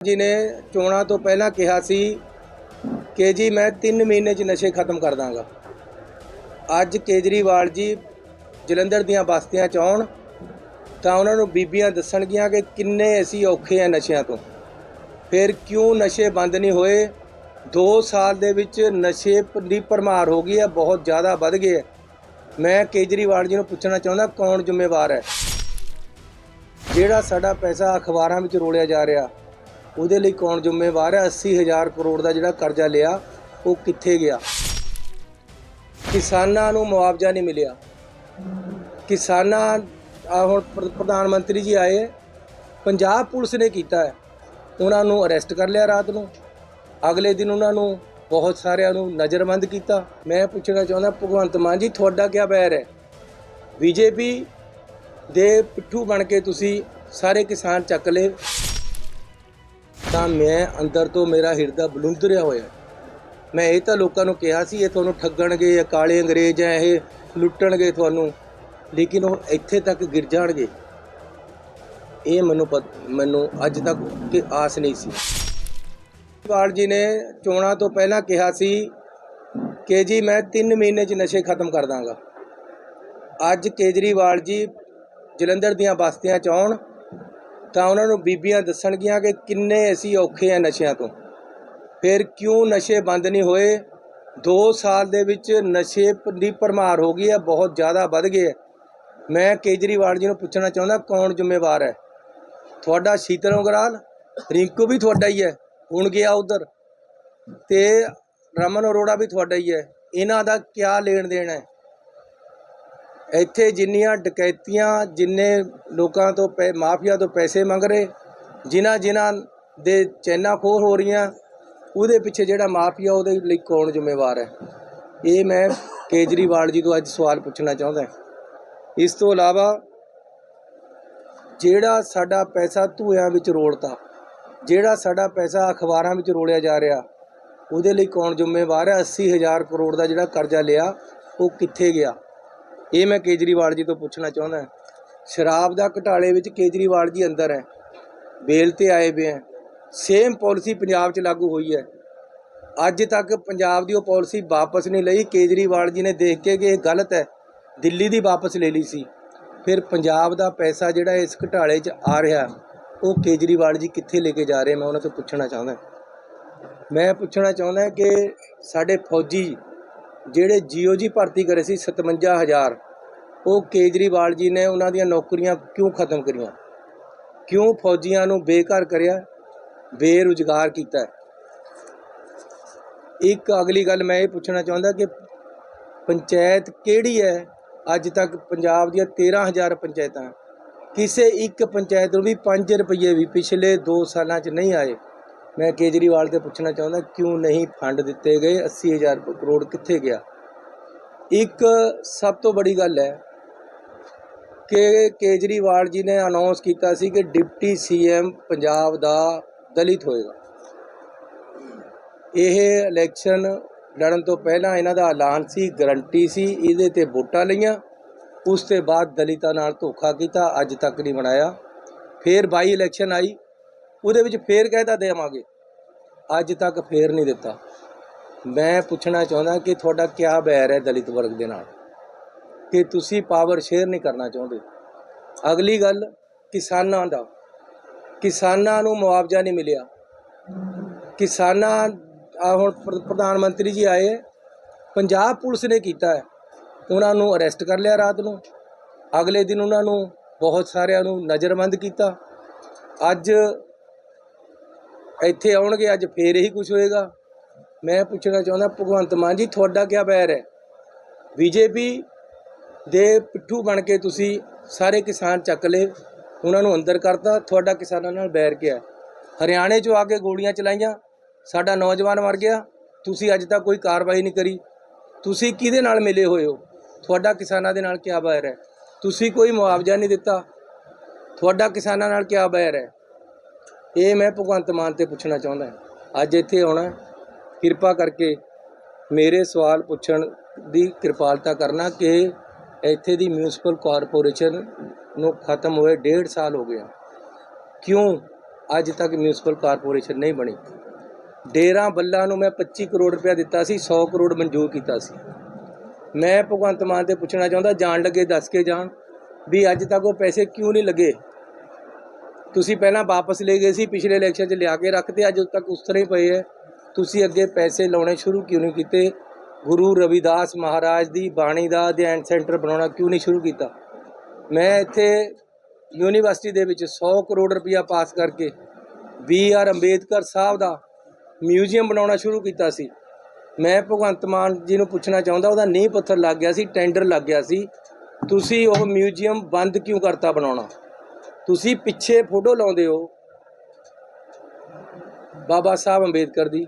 ਜੀ ਨੇ ਚੋਣਾਂ ਤੋਂ ਪਹਿਲਾਂ ਕਿਹਾ ਸੀ ਕਿ ਜੀ ਮੈਂ 3 ਮਹੀਨੇ 'ਚ ਨਸ਼ੇ ਖਤਮ ਕਰ ਦਾਂਗਾ। ਅੱਜ ਕੇਜਰੀਵਾਲ ਜੀ ਜਲੰਧਰ ਦੀਆਂ ਬਸਤੀਆਂ 'ਚ ਆਉਣ ਤਾਂ ਉਹਨਾਂ ਨੂੰ ਬੀਬੀਆਂ ਦੱਸਣਗੀਆਂ ਕਿ ਕਿੰਨੇ ਅਸੀਂ ਔਖੇ ਆ ਨਸ਼ਿਆਂ ਤੋਂ। ਫਿਰ ਕਿਉਂ ਨਸ਼ੇ ਬੰਦ ਨਹੀਂ ਹੋਏ? 2 ਸਾਲ ਦੇ ਵਿੱਚ ਨਸ਼ੇ ਦੀ ਭਰਮਾਰ ਹੋ ਗਈ ਹੈ, ਬਹੁਤ ਜ਼ਿਆਦਾ ਵੱਧ ਗਏ ਹੈ। ਮੈਂ ਕੇਜਰੀਵਾਲ ਜੀ ਨੂੰ ਪੁੱਛਣਾ ਚਾਹੁੰਦਾ, ਕੌਣ ਜ਼ਿੰਮੇਵਾਰ ਹੈ? ਜਿਹੜਾ ਸਾਡਾ ਪੈਸਾ ਅਖਬਾਰਾਂ ਵਿੱਚ ਰੋਲਿਆ ਜਾ ਰਿਹਾ ਉਹਦੇ ਲਈ ਕੌਣ ਜ਼ਿੰਮੇਵਾਰ ਹੈ? 80000 ਕਰੋੜ ਦਾ ਜਿਹੜਾ ਕਰਜ਼ਾ ਲਿਆ, ਉਹ ਕਿੱਥੇ ਗਿਆ? ਕਿਸਾਨਾਂ ਨੂੰ ਮੁਆਵਜ਼ਾ ਨਹੀਂ ਮਿਲਿਆ। ਕਿਸਾਨਾਂ ਆ ਹੁਣ ਪ੍ਰ- ਪ੍ਰਧਾਨ ਮੰਤਰੀ ਜੀ ਆਏ, ਪੰਜਾਬ ਪੁਲਿਸ ਨੇ ਕੀਤਾ ਹੈ। ਉਹਨਾਂ ਨੂੰ ਅਰੈਸਟ ਕਰ ਲਿਆ ਰਾਤ ਨੂੰ। ਅਗਲੇ ਦਿਨ ਉਹਨਾਂ ਨੂੰ ਬਹੁਤ ਸਾਰਿਆਂ ਨੂੰ ਨਜ਼ਰਬੰਦ ਕੀਤਾ। ਮੈਂ ਪੁੱਛਣਾ ਚਾਹੁੰਦਾ, ਭਗਵੰਤ ਮਾਨ ਜੀ, ਤੁਹਾਡਾ ਕੀ ਬੈਰ ਹੈ? ਬੀਜੇਪੀ ਦੇ ਪਿੱਠੂ ਬਣ ਕੇ ਤੁਸੀਂ ਸਾਰੇ ਕਿਸਾਨ ਚੱਕ ਲਏ। ਤਾਂ ਮੈਂ ਅੰਦਰ ਤੋਂ ਮੇਰਾ ਹਿਰਦਾ ਬਲੁੰਦਰਿਆ ਹੋਇਆ। ਮੈਂ ਇਹ ਤਾਂ ਲੋਕਾਂ ਨੂੰ ਕਿਹਾ ਸੀ, ਇਹ ਤੁਹਾਨੂੰ ਠੱਗਣਗੇ, ਇਹ ਕਾਲੇ ਅੰਗਰੇਜ਼ ਆ ਇਹ ਲੁੱਟਣਗੇ ਤੁਹਾਨੂੰ। ਲੇਕਿਨ ਉਹ ਇੱਥੇ ਤੱਕ ਗਿਰ ਜਾਣਗੇ। ਇਹ ਮੈਨੂੰ ਪਤ- ਮੈਨੂੰ ਅੱਜ ਤੱਕ ਕਿ ਆਸ ਨਹੀਂ ਸੀ। ਕੇਜਰੀਵਾਲ ਜੀ ਨੇ ਚੋਣਾਂ ਤੋਂ ਪਹਿਲਾਂ ਕਿਹਾ ਸੀ ਕਿ ਜੀ ਮੈਂ 3 ਮਹੀਨੇ 'ਚ ਨਸ਼ੇ ਖਤਮ ਕਰ ਦਾਂਗਾ। ਅੱਜ ਕੇਜਰੀਵਾਲ ਜੀ ਜਲੰਧਰ ਦੀਆਂ ਬਸਤੀਆਂ 'ਚ ਆਉਣ ਤਾਂ ਉਹਨਾਂ ਨੂੰ ਬੀਬੀਆਂ ਦੱਸਣਗੀਆਂ ਕਿ ਕਿੰਨੇ ਅਸੀਂ ਔਖੇ ਆ ਨਸ਼ਿਆਂ ਤੋਂ। ਫਿਰ ਕਿਉਂ ਨਸ਼ੇ ਬੰਦ ਨਹੀਂ ਹੋਏ? 2 ਸਾਲ ਦੇ ਵਿੱਚ ਨਸ਼ੇ ਦੀ ਭਰਮਾਰ ਹੋ ਗਈ ਹੈ, ਬਹੁਤ ਜ਼ਿਆਦਾ ਵੱਧ ਗਏ ਹੈ। ਮੈਂ ਕੇਜਰੀਵਾਲ ਜੀ ਨੂੰ ਪੁੱਛਣਾ ਚਾਹੁੰਦਾ, ਕੌਣ ਜ਼ਿੰਮੇਵਾਰ ਹੈ? ਤੁਹਾਡਾ ਸ਼ੀਤਲ ਉਂਗਰਾਲ ਰਿੰਕੂ ਵੀ ਤੁਹਾਡਾ ਹੀ ਹੈ, ਹੁਣ ਗਿਆ ਉਧਰ। ਤੇ ਰਮਨ ਅਰੋੜਾ ਵੀ ਤੁਹਾਡਾ ਹੀ ਹੈ। ਇਹਨਾਂ ਦਾ ਕਿਆ ਲੈਣ ਦੇਣ ਹੈ? ਇੱਥੇ ਜਿੰਨੀਆਂ ਡਕੈਤੀਆਂ, ਜਿੰਨੇ ਲੋਕਾਂ ਤੋਂ ਪੈ, ਮਾਫੀਆ ਤੋਂ ਪੈਸੇ ਮੰਗ ਰਹੇ, ਜਿਨ੍ਹਾਂ ਜਿਨ੍ਹਾਂ ਦੇ ਚੈਨਾ ਖੋਹ ਹੋ ਰਹੀਆਂ, ਉਹਦੇ ਪਿੱਛੇ ਜਿਹੜਾ ਮਾਫੀਆ, ਉਹਦੇ ਲਈ ਕੌਣ ਜ਼ਿੰਮੇਵਾਰ ਹੈ? ਇਹ ਮੈਂ ਕੇਜਰੀਵਾਲ ਜੀ ਤੋਂ ਅੱਜ ਸਵਾਲ ਪੁੱਛਣਾ ਚਾਹੁੰਦਾ ਇਸ ਤੋਂ ਇਲਾਵਾ ਜਿਹੜਾ ਸਾਡਾ ਪੈਸਾ ਧੂਆਂ ਵਿੱਚ ਰੋਲਤਾ ਜਿਹੜਾ ਸਾਡਾ ਪੈਸਾ ਅਖਬਾਰਾਂ ਵਿੱਚ ਰੋਲਿਆ ਜਾ ਰਿਹਾ, ਉਹਦੇ ਲਈ ਕੌਣ ਜ਼ਿੰਮੇਵਾਰ ਹੈ? 80000 ਕਰੋੜ ਦਾ ਜਿਹੜਾ ਕਰਜ਼ਾ ਲਿਆ, ਉਹ ਕਿੱਥੇ ਗਿਆ? ਇਹ ਮੈਂ ਕੇਜਰੀਵਾਲ ਜੀ ਤੋਂ ਪੁੱਛਣਾ ਚਾਹੁੰਦਾ ਸ਼ਰਾਬ ਦਾ ਘਟਾਲੇ ਵਿੱਚ ਕੇਜਰੀਵਾਲ ਜੀ ਅੰਦਰ ਹੈ। ਬੇਲ ਤੇ ਆਏ ਵੇ ਹੈ। ਸੇਮ ਪਾਲਿਸੀ ਪੰਜਾਬ 'ਚ ਲਾਗੂ ਹੋਈ ਹੈ। ਅੱਜ ਤੱਕ ਪੰਜਾਬ ਦੀ ਉਹ ਪਾਲਿਸੀ ਵਾਪਸ ਨਹੀਂ ਲਈ। ਕੇਜਰੀਵਾਲ ਜੀ ਨੇ ਦੇਖ ਕੇ ਕਿ ਇਹ ਗਲਤ ਹੈ। ਦਿੱਲੀ ਦੀ ਵਾਪਸ ਲੈ ਲਈ ਸੀ। ਫਿਰ ਪੰਜਾਬ ਦਾ ਪੈਸਾ ਜਿਹੜਾ ਇਸ ਘਟਾਲੇ 'ਚ ਆ ਰਿਹਾ, ਉਹ ਕੇਜਰੀਵਾਲ ਜੀ ਕਿੱਥੇ ਲੈ ਕੇ ਜਾ ਰਹੇ? ਮੈਂ ਉਹਨਾਂ ਤੋਂ ਪੁੱਛਣਾ ਚਾਹੁੰਦਾ ਮੈਂ ਪੁੱਛਣਾ ਚਾਹੁੰਦਾ ਕਿ ਸਾਡੇ ਫੌਜੀ ਜਿਹੜੇ ਜੀਓ ਜੀ ਭਰਤੀ ਕਰੇ ਸੀ 57000 ਉਹ ਕੇਜਰੀਵਾਲ ਜੀ ਨੇ ਉਹਨਾਂ ਦੀਆਂ ਨੌਕਰੀਆਂ ਕਿਉਂ ਖਤਮ ਕਰੀਆਂ? ਕਿਉਂ ਫੌਜੀਆਂ ਨੂੰ ਬੇਘਰ ਕਰਿਆ? ਬੇਰੁਜ਼ਗਾਰ ਕੀਤਾ। ਇੱਕ ਅਗਲੀ ਗੱਲ ਮੈਂ ਇਹ ਪੁੱਛਣਾ ਚਾਹੁੰਦਾ ਕਿ ਪੰਚਾਇਤ ਕਿਹੜੀ ਹੈ? ਅੱਜ ਤੱਕ ਪੰਜਾਬ ਦੀਆਂ 13000 ਪੰਚਾਇਤਾਂ, ਕਿਸੇ ਇੱਕ ਪੰਚਾਇਤ ਨੂੰ ਵੀ 5 ਰੁਪਏ ਵੀ ਪਿਛਲੇ 2 ਸਾਲਾਂ 'ਚ ਨਹੀਂ ਆਏ। ਮੈਂ ਕੇਜਰੀਵਾਲ ਤੇ ਪੁੱਛਣਾ ਚਾਹੁੰਦਾ, ਕਿਉਂ ਨਹੀਂ ਫੰਡ ਦਿੱਤੇ ਗਏ? 80000 ਕਰੋੜ ਕਿੱਥੇ ਗਿਆ? ਇੱਕ ਸਭ ਤੋਂ ਬੜੀ ਗੱਲ ਹੈ ਕਿ ਕੇਜਰੀਵਾਲ ਜੀ ਨੇ ਅਨਾਉਂਸ ਕੀਤਾ ਸੀ ਕਿ ਡਿਪਟੀ ਸੀਐਮ ਪੰਜਾਬ ਦਾ ਦਲਿਤ ਹੋਏਗਾ। ਇਹ ਇਲੈਕਸ਼ਨ ਲੜਨ ਤੋਂ ਪਹਿਲਾਂ ਇਹਨਾਂ ਦਾ ਐਲਾਨ ਸੀ ਗਰੰਟੀ ਸੀ, ਇਹਦੇ ਤੇ ਵੋਟਾਂ ਲਈਆਂ। ਉਸ ਤੋਂ ਬਾਅਦ ਦਲਿਤਾਂ ਨਾਲ ਧੋਖਾ ਕੀਤਾ, ਅੱਜ ਤੱਕ ਨਹੀਂ ਬਣਾਇਆ ਫਿਰ ਬਾਈ ਇਲੈਕਸ਼ਨ ਆਈ। ਉਹਦੇ ਵਿੱਚ ਫੇਰ ਕਹਿਤਾ ਦੇਵਾਂਗੇ। ਅੱਜ ਤੱਕ ਫੇਰ ਨਹੀਂ ਦਿੱਤਾ। ਮੈਂ ਪੁੱਛਣਾ ਚਾਹੁੰਦਾ ਕਿ ਤੁਹਾਡਾ ਕਿਆ ਬੈਰ ਹੈ ਦਲਿਤ ਵਰਗ ਦੇ ਨਾਲ? ਕਿ ਤੁਸੀਂ ਪਾਵਰ ਸ਼ੇਅਰ ਨਹੀਂ ਕਰਨਾ ਚਾਹੁੰਦੇ? ਅਗਲੀ ਗੱਲ, ਕਿਸਾਨਾਂ ਦਾ। ਕਿਸਾਨਾਂ ਨੂੰ ਮੁਆਵਜ਼ਾ ਨਹੀਂ ਮਿਲਿਆ। ਕਿਸਾਨਾਂ ਆ ਹੁਣ ਪ੍ਰਧਾਨ ਮੰਤਰੀ ਜੀ ਆਏ। ਪੰਜਾਬ ਪੁਲਿਸ ਨੇ ਕੀਤਾ ਹੈ। ਉਹਨਾਂ ਨੂੰ ਅਰੈਸਟ ਕਰ ਲਿਆ ਰਾਤ ਨੂੰ। ਅਗਲੇ ਦਿਨ ਉਹਨਾਂ ਨੂੰ ਬਹੁਤ ਸਾਰਿਆਂ ਨੂੰ ਨਜ਼ਰਬੰਦ ਕੀਤਾ। ਅੱਜ ਇੱਥੇ ਆਉਣਗੇ, ਅੱਜ ਫੇਰ ਇਹੀ ਕੁਝ ਹੋਏਗਾ। ਮੈਂ ਪੁੱਛਣਾ ਚਾਹੁੰਦਾ, ਭਗਵੰਤ ਮਾਨ ਜੀ, ਤੁਹਾਡਾ ਕੀ ਬੈਰ ਹੈ? ਬੀਜੇਪੀ ਦੇ ਪਿੱਠੂ ਬਣ ਕੇ ਤੁਸੀਂ ਸਾਰੇ ਕਿਸਾਨ ਚੱਕ ਲਏ, ਉਹਨਾਂ ਨੂੰ ਅੰਦਰ ਕਰਤਾ। ਤੁਹਾਡਾ ਕਿਸਾਨਾਂ ਨਾਲ ਬੈਰ ਕਿਹਾ ਹਰਿਆਣੇ 'ਚੋਂ ਆ ਕੇ ਗੋਲੀਆਂ ਚਲਾਈਆਂ, ਸਾਡਾ ਨੌਜਵਾਨ ਮਰ ਗਿਆ, ਤੁਸੀਂ ਅੱਜ ਤੱਕ ਕੋਈ ਕਾਰਵਾਈ ਨਹੀਂ ਕਰੀ। ਤੁਸੀਂ ਕਿਹਦੇ ਨਾਲ ਮਿਲੇ ਹੋਏ ਹੋ? ਤੁਹਾਡਾ ਕਿਸਾਨਾਂ ਦੇ ਨਾਲ ਕੀ ਬੈਰ ਹੈ? ਤੁਸੀਂ ਕੋਈ ਮੁਆਵਜ਼ਾ ਨਹੀਂ ਦਿੱਤਾ। ਤੁਹਾਡਾ ਕਿਸਾਨਾਂ ਨਾਲ ਕੀ ਬੈਰ ਹੈ? ਇਹ ਮੈਂ ਭਗਵੰਤ ਮਾਨ ਤੇ ਪੁੱਛਣਾ ਚਾਹੁੰਦਾ ਅੱਜ ਇੱਥੇ ਆਉਣਾ ਕਿਰਪਾ ਕਰਕੇ ਮੇਰੇ ਸਵਾਲ ਪੁੱਛਣ ਦੀ ਕਿਰਪਾਲਤਾ ਕਰਨਾ ਕਿ ਇੱਥੇ ਦੀ ਮਿਊਨਿਸਪਲ ਕਾਰਪੋਰੇਸ਼ਨ ਨੂੰ ਖਤਮ ਹੋਏ ਡੇਢ ਸਾਲ ਹੋ ਗਿਆ। ਕਿਉਂ ਅੱਜ ਤੱਕ ਮਿਊਨਿਸਪਲ ਕਾਰਪੋਰੇਸ਼ਨ ਨਹੀਂ ਬਣੀ? ਡੇਰਾ ਬੱਲਾ ਨੂੰ ਮੈਂ 25 ਕਰੋੜ ਰੁਪਇਆ ਦਿੱਤਾ ਸੀ 100 ਕਰੋੜ ਮਨਜ਼ੂਰ ਕੀਤਾ ਸੀ। ਮੈਂ ਭਗਵੰਤ ਮਾਨ ਤੇ ਪੁੱਛਣਾ ਚਾਹੁੰਦਾ, ਜਾਣ ਲੱਗੇ ਦੱਸ ਕੇ ਜਾਣ ਵੀ ਅੱਜ ਤੱਕ ਉਹ ਪੈਸੇ ਕਿਉਂ ਨਹੀਂ ਲੱਗੇ? ਤੁਸੀਂ ਪਹਿਲਾਂ ਵਾਪਸ ਲੈ ਗਏ ਸੀ, ਪਿਛਲੇ ਇਲੈਕਸ਼ਨ 'ਚ ਲਿਆ ਕੇ ਰੱਖਤੇ, ਅੱਜ ਤੱਕ ਉਸ ਤਰ੍ਹਾਂ ਹੀ ਪਏ ਹੈ। ਤੁਸੀਂ ਅੱਗੇ ਪੈਸੇ ਲਾਉਣੇ ਸ਼ੁਰੂ ਕਿਉਂ ਨਹੀਂ ਕੀਤੇ? ਗੁਰੂ ਰਵਿਦਾਸ ਮਹਾਰਾਜ ਦੀ ਬਾਣੀ ਦਾ ਅਧਿਐਨ ਸੈਂਟਰ ਬਣਾਉਣਾ ਕਿਉਂ ਨਹੀਂ ਸ਼ੁਰੂ ਕੀਤਾ? ਮੈਂ ਇੱਥੇ ਯੂਨੀਵਰਸਿਟੀ ਦੇ ਵਿੱਚ 100 ਕਰੋੜ ਰੁਪਇਆ ਪਾਸ ਕਰਕੇ ਬੀ ਆਰ ਅੰਬੇਦਕਰ ਸਾਹਿਬ ਦਾ ਮਿਊਜ਼ੀਅਮ ਬਣਾਉਣਾ ਸ਼ੁਰੂ ਕੀਤਾ ਸੀ। ਮੈਂ ਭਗਵੰਤ ਮਾਨ ਜੀ ਨੂੰ ਪੁੱਛਣਾ ਚਾਹੁੰਦਾ, ਉਹਦਾ ਨੀਂਹ ਪੱਥਰ ਲੱਗ ਗਿਆ ਸੀ, ਟੈਂਡਰ ਲੱਗ ਗਿਆ ਸੀ। ਤੁਸੀਂ ਉਹ ਮਿਊਜ਼ੀਅਮ ਬੰਦ ਕਿਉਂ ਕਰਤਾ ਬਣਾਉਣਾ? ਤੁਸੀਂ ਪਿੱਛੇ ਫੋਟੋ ਲਾਉਂਦੇ ਹੋ ਬਾਬਾ ਸਾਹਿਬ ਅੰਬੇਦਕਰ ਦੀ।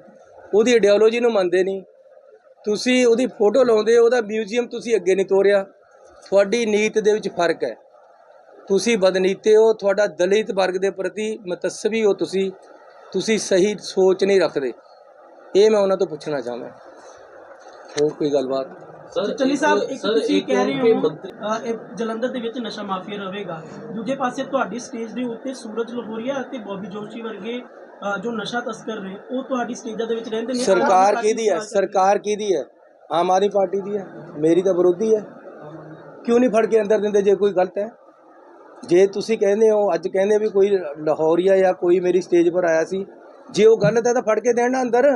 ਉਹਦੀ ਆਈਡੀਓਲੋਜੀ ਨੂੰ ਮੰਨਦੇ ਨਹੀਂ। ਤੁਸੀਂ ਉਹਦੀ ਫੋਟੋ ਲਾਉਂਦੇ ਹੋ, ਉਹਦਾ ਮਿਊਜ਼ੀਅਮ ਤੁਸੀਂ ਅੱਗੇ ਨਹੀਂ ਤੋਰਿਆ। ਤੁਹਾਡੀ ਨੀਤ ਦੇ ਵਿੱਚ ਫ਼ਰਕ ਹੈ। ਤੁਸੀਂ ਬਦਨੀਤੇ ਹੋ, ਤੁਹਾਡਾ ਦਲਿਤ ਵਰਗ ਦੇ ਪ੍ਰਤੀ ਮਤਸਵੀ ਹੋ ਤੁਸੀਂ। ਤੁਸੀਂ ਸਹੀ ਸੋਚ ਨਹੀਂ ਰੱਖਦੇ। ਇਹ ਮੈਂ ਉਹਨਾਂ ਤੋਂ ਪੁੱਛਣਾ ਚਾਹੁੰਦਾ। ਹੋਰ ਕੋਈ ਗੱਲਬਾਤ? ਸਰ ਚੰਨੀ ਸਾਹਿਬ ਇੱਕ ਤੁਸੀਂ ਕਹਿ ਰਹੇ ਹੋ ਇਹ ਜਲੰਧਰ ਦੇ ਵਿੱਚ ਨਸ਼ਾ ਮਾਫੀਆ ਰਹੇਗਾ। ਦੂਜੇ ਪਾਸੇ ਤੁਹਾਡੀ ਸਟੇਜ ਦੇ ਉੱਤੇ ਸੂਰਜ ਲਹੋਰੀਆ ਅਤੇ ਬੋਬੀ ਜੋਸ਼ੀ ਵਰਗੇ ਜੋ ਨਸ਼ਾ ਤਸਕਰ ਨੇ ਉਹ ਤੁਹਾਡੀ ਸਟੇਜਾਂ ਦੇ ਵਿੱਚ ਰਹਿੰਦੇ ਨੇ। ਸਰਕਾਰ ਕਿਹਦੀ ਹੈ? ਸਰਕਾਰ ਕਿਹਦੀ ਹੈ? ਆਮ ਆਦਮੀ ਪਾਰਟੀ ਦੀ ਹੈ? ਮੇਰੀ ਤਾਂ ਵਿਰੋਧੀ ਹੈ। ਕਿਉਂ ਨਹੀਂ ਫੜ ਕੇ ਅੰਦਰ ਦਿੰਦੇ ਜੇ ਕੋਈ ਗਲਤ ਹੈ? ਜੇ ਤੁਸੀਂ ਕਹਿੰਦੇ ਹੋ ਅੱਜ ਕਹਿੰਦੇ ਵੀ ਕੋਈ ਲਾਹੌਰੀਆ ਜਾਂ ਕੋਈ ਮੇਰੀ ਸਟੇਜ ਪਰ ਆਇਆ ਸੀ ਜੇ ਉਹ ਗਲਤ ਹੈ ਤਾਂ ਫੜ ਕੇ ਦੇਣ ਨਾ ਅੰਦਰ।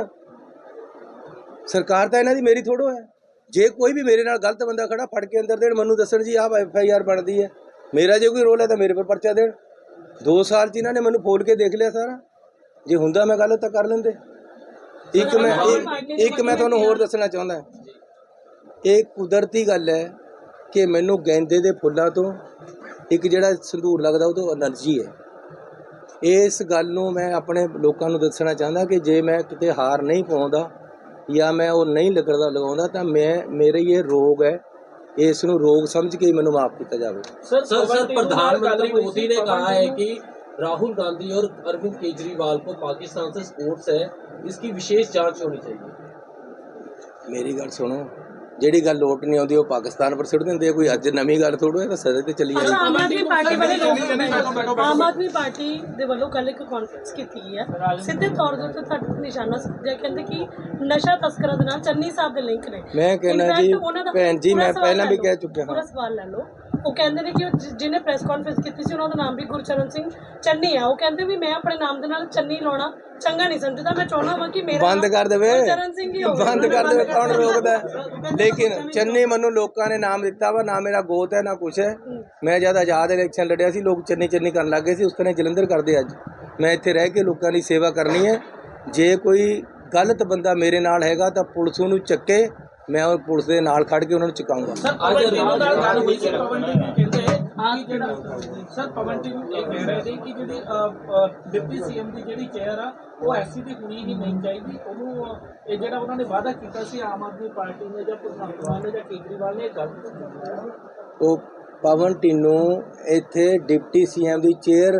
ਸਰਕਾਰ ਤਾਂ ਇਹਨਾਂ ਦੀ ਮੇਰੀ ਥੋੜੋ ਹੈ। ਜੇ ਕੋਈ ਵੀ ਮੇਰੇ ਨਾਲ ਗਲਤ ਬੰਦਾ ਖੜਾ, ਫੜ ਕੇ ਅੰਦਰ ਦੇਣ, ਮੈਨੂੰ ਦੱਸਣ ਜੀ, ਆਹ ਐਫ ਆਈ ਆਰ ਬਣਦੀ ਹੈ। ਮੇਰਾ ਜੇ ਕੋਈ ਰੋਲ ਹੈ ਤਾਂ ਮੇਰੇ ਪਰ ਪਰਚਾ ਦੇਣ। 2 ਸਾਲ ਚ ਇਹਨਾਂ ਨੇ ਮੈਨੂੰ ਫੋਲ ਕੇ ਦੇਖ ਲਿਆ ਸਾਰਾ। ਜੇ ਹੁੰਦਾ ਮੈਂ ਗਲਤ ਤਾਂ ਕਰ ਲੈਂਦੇ। ਇੱਕ ਮੈਂ ਇੱਕ ਮੈਂ ਤੁਹਾਨੂੰ ਹੋਰ ਦੱਸਣਾ ਚਾਹੁੰਦਾ। ਇਹ ਕੁਦਰਤੀ ਗੱਲ ਹੈ ਕਿ ਮੈਨੂੰ ਗੈਂਦੇ ਦੇ ਫੁੱਲਾਂ ਤੋਂ ਇੱਕ ਜਿਹੜਾ ਸੰਧੂਰ ਲੱਗਦਾ, ਉਹ ਤੋਂ એનર્ਜੀ ਹੈ। ਇਸ ਗੱਲ ਨੂੰ ਮੈਂ ਆਪਣੇ ਲੋਕਾਂ ਨੂੰ ਦੱਸਣਾ ਚਾਹੁੰਦਾ ਕਿ ਜੇ ਮੈਂ ਕਿਤੇ ਹਾਰ ਨਹੀਂ ਪਾਉਂਦਾ ਜਾਂ ਮੈਂ ਉਹ ਨਹੀਂ ਲੱਗਦਾ ਲਗਾਉਂਦਾ ਤਾਂ ਮੈਂ ਮੇਰੇ ਇਹ ਰੋਗ ਹੈ ਇਸ ਨੂੰ ਰੋਗ ਸਮਝ ਕੇ ਹੀ ਮੈਨੂੰ ਮਾਫ ਕੀਤਾ ਜਾਵੇ सर सर सर प्रधानमंत्री मोदी ने कहा है कि राहुल गांधी और अरविंद केजरीवाल को पाकिस्तान से स्पोर्ट्स है इसकी विशेष जांच होनी चाहिए ਮੇਰੀ ਗੱਲ ਸੁਣੋ ਜਿਹੜੀ ਗੱਲ ਲੋਟ ਨਹੀਂ ਆਉਂਦੀ ਉਹ ਪਾਕਿਸਤਾਨ ਪਰ ਸੁੱਟ ਦਿੰਦੇ ਆ। ਕੋਈ ਅੱਜ ਨਵੀਂ ਗੱਲ ਥੋੜੋ ਇਹ ਤਾਂ ਸਦੇ ਤੇ ਚੱਲੀ ਆਈ। ਆਮ ਆਦਮੀ ਪਾਰਟੀ ਵਾਲੇ ਲੋਕ ਆਮ ਆਦਮੀ ਪਾਰਟੀ ਦੇ ਵੱਲੋਂ ਕੱਲ ਇੱਕ ਕਾਨਫਰੰਸ ਕੀਤੀ ਗਈ ਹੈ। ਸਿੱਧੇ ਤੌਰ ਦੇ ਉੱਤੇ ਤੁਹਾਡੇ ਤੇ ਨਿਸ਼ਾਨਾ ਸਾਧਿਆ ਕਹਿੰਦੇ ਕਿ ਨਸ਼ਾ ਤਸਕਰਾਂ ਦੇ ਨਾਲ ਚੰਨੀ ਸਾਹਿਬ ਦੇ ਲਿੰਕ ਨੇ। ਮੈਂ ਕਹਿੰਦਾ ਜੀ, ਭੈਣ ਜੀ, ਮੈਂ ਪਹਿਲਾਂ ਵੀ ਕਹਿ ਚੁੱਕਿਆ ਹਾਂ। ਪੂਰਾ ਸਵਾਲ ਲੈ ਲਓ। ਉਹ ਕਹਿੰਦੇ ਨੇ ਕਿ ਉਹ ਜਿ- ਜਿਹਨੇ ਪ੍ਰੈਸ ਕਾਨਫਰੰਸ ਕੀਤੀ ਸੀ ਉਹਨਾਂ ਦਾ ਨਾਮ ਵੀ ਗੁਰਚਰਨ ਸਿੰਘ ਚੰਨੀ ਆ। ਉਹ ਕਹਿੰਦੇ ਵੀ ਮੈਂ ਆਪਣੇ ਨਾਮ ਦੇ ਨਾਲ ਚੰਨੀ ਲਾਉਣਾ ਚੰਗਾ ਨਹੀਂ ਸਮਝਦਾ। ਮੈਂ ਚਾਹੁੰਦਾ ਹਾਂ ਕਿ ਮੇਰਾ ਬੰਦ ਨਾਮ ਕਰ ਦੇਵੇ। ਗੁਰਚਰਨ ਸਿੰਘ ਹੀ ਹੋਵੇ। ਬੰਦ ਕਰ ਦੇਵੇ ਕੌਣ ਰੋਕਦਾ? ਹੈ? ਲੇਕਿਨ ਚੰਨੀ ਮੈਨੂੰ ਲੋਕਾਂ ਨੇ ਨਾਮ ਦਿੱਤਾ ਵਾ ਨਾ ਮੇਰਾ ਗੋਤ ਹੈ ਨਾ ਕੁਛ ਹੈ। ਮੈਂ ਜਦ ਆਜ਼ਾਦ ਇਲੈਕਸ਼ਨ ਲੜਿਆ ਸੀ ਲੋਕ ਚੰਨੀ ਚੰਨੀ ਕਰਨ ਲੱਗੇ ਸੀ। ਉਸ ਤਰ੍ਹਾਂ ਜਲੰਧਰ ਕਰਦੇ ਅੱਜ। ਮੈਂ ਇੱਥੇ ਰਹਿ ਕੇ ਲੋਕਾਂ ਦੀ ਸੇਵਾ ਕਰਨੀ ਹੈ। ਜੇ ਕੋਈ ਗਲਤ ਬੰਦਾ ਮੇਰੇ ਨਾਲ ਹੈਗਾ ਤਾਂ ਪੁਲਿਸ ਉਹਨੂੰ ਚੱਕੇ ਮੈਂ ਉਹ ਪੁਲਿਸ ਦੇ ਨਾਲ ਖੜ ਕੇ ਉਹਨਾਂ ਨੂੰ ਚੁਕਾਉਂਗਾ। ਸਰ ਪਵਨ ਜੀ ਨੂੰ ਡਿਪਟੀ ਸੀ ਆਮ ਇੱਥੇ ਡਿਪਟੀ ਸੀਐਮ ਦੀ ਚੇਅਰ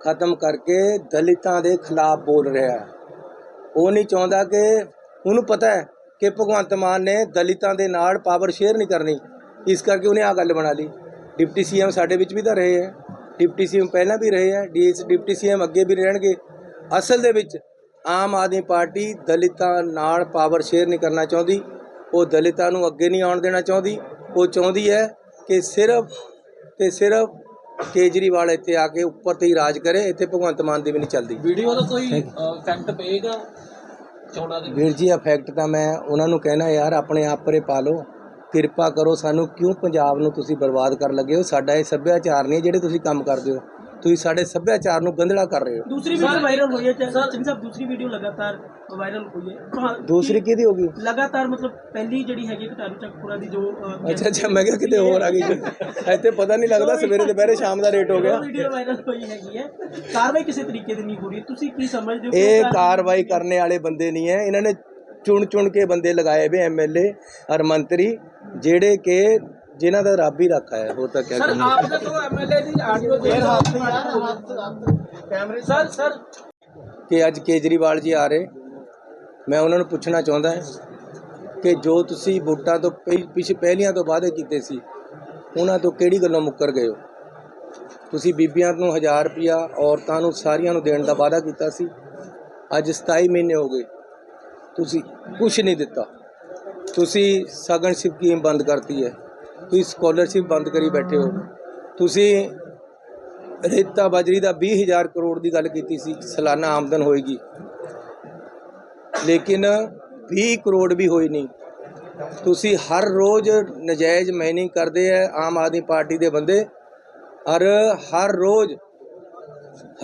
ਖਤਮ ਕਰਕੇ ਦਲਿਤਾਂ ਦੇ ਖਿਲਾਫ ਬੋਲ ਰਿਹਾ। ਉਹ ਨਹੀਂ ਚਾਹੁੰਦਾ ਕਿ ਉਹਨੂੰ ਪਤਾ ਹੈ ਕਿ ਭਗਵੰਤ ਮਾਨ ਨੇ ਦਲਿਤਾਂ ਦੇ ਨਾਲ ਪਾਵਰ ਸ਼ੇਅਰ ਨਹੀਂ ਕਰਨੀ। ਇਸ ਕਰਕੇ ਉਹਨੇ ਆ ਗੱਲ ਬਣਾ ਲਈ। ਡਿਪਟੀ ਸੀਐਮ ਸਾਡੇ ਵਿੱਚ ਵੀ ਤਾਂ ਰਹੇ ਹੈ। ਡਿਪਟੀ ਸੀਐਮ ਪਹਿਲਾਂ ਵੀ ਰਹੇ ਹੈ। ਡੀਐਸ ਡਿਪਟੀ ਸੀਐਮ ਅੱਗੇ ਵੀ ਰਹਿਣਗੇ। ਅਸਲ ਦੇ ਵਿੱਚ ਆਮ ਆਦਮੀ ਪਾਰਟੀ ਦਲਿਤਾਂ ਨਾਲ ਪਾਵਰ ਸ਼ੇਅਰ ਨਹੀਂ ਕਰਨਾ ਚਾਹੁੰਦੀ। ਉਹ ਦਲਿਤਾਂ ਨੂੰ ਅੱਗੇ ਨਹੀਂ ਆਉਣ ਦੇਣਾ ਚਾਹੁੰਦੀ। ਉਹ ਚਾਹੁੰਦੀ ਹੈ ਕਿ ਸਿਰਫ ਤੇ ਸਿਰਫ ਕੇਜਰੀਵਾਲ ਇੱਥੇ ਆ ਕੇ ਉੱਪਰ ਤੇ ਹੀ ਰਾਜ ਕਰੇ। ਇੱਥੇ ਭਗਵੰਤ ਮਾਨ ਦੀ ਵੀ ਨਹੀਂ ਚੱਲਦੀ। ਵੀਡੀਓ ਦਾ ਕੋਈ ਫੈਕਟ ਪਏਗਾ? ਵੀਰ ਜੀ ਇਫੈਕਟ ਤਾਂ ਮੈਂ ਉਹਨਾਂ ਨੂੰ ਕਹਿਣਾ ਯਾਰ, ਆਪਣੇ ਆਪ ਪਰੇ ਪਾ ਲਓ। ਕਿਰਪਾ ਕਰੋ ਸਾਨੂੰ ਕਿਉਂ ਪੰਜਾਬ ਨੂੰ ਤੁਸੀਂ ਬਰਬਾਦ ਕਰਨ ਲੱਗੇ ਹੋ? ਸਾਡਾ ਇਹ ਸੱਭਿਆਚਾਰ ਨਹੀਂ ਜਿਹੜੇ ਤੁਸੀਂ ਕੰਮ ਕਰਦੇ ਹੋ। ਤੁਸੀਂ ਸਾਡੇ ਸੱਭਿਆਚਾਰ ਨੂੰ ਗੰਧਲਾ ਕਰ ਰਹੇ ਹੋ। ਦੂਸਰੀ ਵੀਡੀਓ ਵਾਇਰਲ ਹੋਈ ਹੈ ਚੰਨੀ ਸਾਹਿਬ ਦੂਸਰੀ ਵੀਡੀਓ ਲਗਾਤਾਰ ਵਾਇਰਲ ਹੋਈ ਹੈ। ਦੂਸਰੀ ਕਿਹਦੀ ਹੋ ਗਈ? ਲਗਾਤਾਰ ਮਤਲਬ ਪਹਿਲੀ ਜਿਹੜੀ ਹੈਗੀ ਕਟਾਰੂ ਚੱਕਪੁਰਾ ਦੀ ਜੋ ਅੱਛਾ ਅੱਛਾ ਮੈਂ ਕਿਹਾ ਕਿਤੇ ਹੋਰ ਆ ਗਈ। ਇੱਥੇ ਪਤਾ ਨਹੀਂ ਲੱਗਦਾ ਸਵੇਰੇ ਦੁਪਹਿਰੇ ਸ਼ਾਮ ਦਾ ਰੇਟ ਹੋ ਗਿਆ। ਵੀਡੀਓ ਵਾਇਰਲ ਹੋਈ ਹੈਗੀ ਹੈ। ਕਾਰਵਾਈ ਕਿਸੇ ਤਰੀਕੇ ਦੀ ਨਹੀਂ ਹੋ ਰਹੀ। ਤੁਸੀਂ ਕੀ ਸਮਝਦੇ ਹੋ ਇਹ ਕਾਰ- ਕਾਰਵਾਈ ਕਰਨੇ ਵਾਲੇ ਬੰਦੇ ਨਹੀਂ ਹੈ। ਇਹਨਾਂ ਨੇ ਚੁਣ ਚੁਣ ਕੇ ਬੰਦੇ ਲਗਾਏ ਵੇ ਐਮਐਲਏ ਔਰ ਮੰਤਰੀ ਜਿਹੜੇ ਕਿ ਜਿਨ੍ਹਾਂ ਦਾ ਰੱਬ ਹੀ ਰੱਖਾ ਹੈ ਹੋਰ ਤਾਂ ਕਿਆ ਸਰ ਕਰੀਏ ਆਪਨੇ ਤੋਂ ਐਮਐਲਏ ਦੀ ਆਡੀਓ ਦੇ ਕੈਮਰੇ ਸਰ ਸਰ। ਕਿ ਅੱਜ ਕੇਜਰੀਵਾਲ ਜੀ ਆ ਰਹੇ। ਮੈਂ ਉਹਨਾਂ ਨੂੰ ਪੁੱਛਣਾ ਚਾਹੁੰਦਾ ਹਾਂ ਕਿ ਜੋ ਤੁਸੀਂ ਵੋਟਾਂ ਤੋਂ ਪਹਿ- ਪਿਛ ਪਹਿਲੀਆਂ ਤੋਂ ਵਾਅਦੇ ਕੀਤੇ ਸੀ ਉਹਨਾਂ ਤੋਂ ਕਿਹੜੀ ਗੱਲੋਂ ਮੁੱਕਰ ਗਏ ਹੋ? ਤੁਸੀਂ ਬੀਬੀਆਂ ਨੂੰ 1000 ਰੁਪਿਆ ਔਰਤਾਂ ਨੂੰ ਸਾਰੀਆਂ ਨੂੰ ਦੇਣ ਦਾ ਵਾਅਦਾ ਕੀਤਾ ਸੀ। ਅੱਜ 27 ਮਹੀਨੇ ਹੋ ਗਏ। ਤੁਸੀਂ ਕੁਝ ਨਹੀਂ ਦਿੱਤਾ। ਤੁਸੀਂ ਸਗਨ ਸਕੀਮ ਬੰਦ ਕਰਤੀ ਹੈ। ਤੁਸੀਂ ਸਕਾਲਰਸ਼ਿਪ ਬੰਦ ਕਰੀ ਬੈਠੇ ਹੋ। ਤੁਸੀਂ ਰੇਤਾ ਬਜਰੀ ਦਾ 20000 ਕਰੋੜ ਦੀ ਗੱਲ ਕੀਤੀ ਸੀ, ਸਾਲਾਨਾ ਆਮਦਨ ਹੋਏਗੀ। ਲੇਕਿਨ 20 ਕਰੋੜ ਵੀ ਹੋਈ ਨਹੀਂ। ਤੁਸੀਂ ਹਰ ਰੋਜ਼ ਨਜਾਇਜ਼ ਮਾਈਨਿੰਗ ਕਰਦੇ ਹੈ ਆਮ ਆਦਮੀ ਪਾਰਟੀ ਦੇ ਬੰਦੇ। ਔਰ ਹਰ ਰੋਜ਼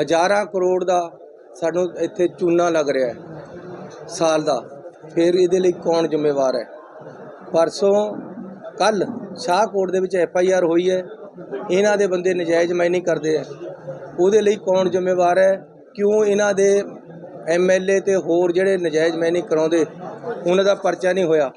ਹਜ਼ਾਰਾਂ ਕਰੋੜ ਦਾ ਸਾਨੂੰ ਇੱਥੇ ਚੂਨਾ ਲੱਗ ਰਿਹਾ ਹੈ ਸਾਲ ਦਾ। ਫਿਰ ਇਹਦੇ ਲਈ ਕੌਣ ਜ਼ਿੰਮੇਵਾਰ ਹੈ? ਪਰਸੋਂ ਕੱਲ ਸ਼ਾਹਕੋਟ ਦੇ ਵਿੱਚ ਐਫ ਆਈ ਆਰ ਹੋਈ ਹੈ। ਇਹਨਾਂ ਦੇ ਬੰਦੇ ਨਜਾਇਜ਼ ਮਾਈਨਿੰਗ ਕਰਦੇ ਆ। ਉਹਦੇ ਲਈ ਕੌਣ ਜ਼ਿੰਮੇਵਾਰ ਹੈ? ਕਿਉਂ ਇਹਨਾਂ ਦੇ ਐਮ ਐਲ ਏ ਤੇ ਹੋਰ ਜਿਹੜੇ ਨਜਾਇਜ਼ ਮਾਈਨਿੰਗ ਕਰਾਉਂਦੇ? ਉਹਨਾਂ ਦਾ ਪਰਚਾ ਨਹੀਂ ਹੋਇਆ।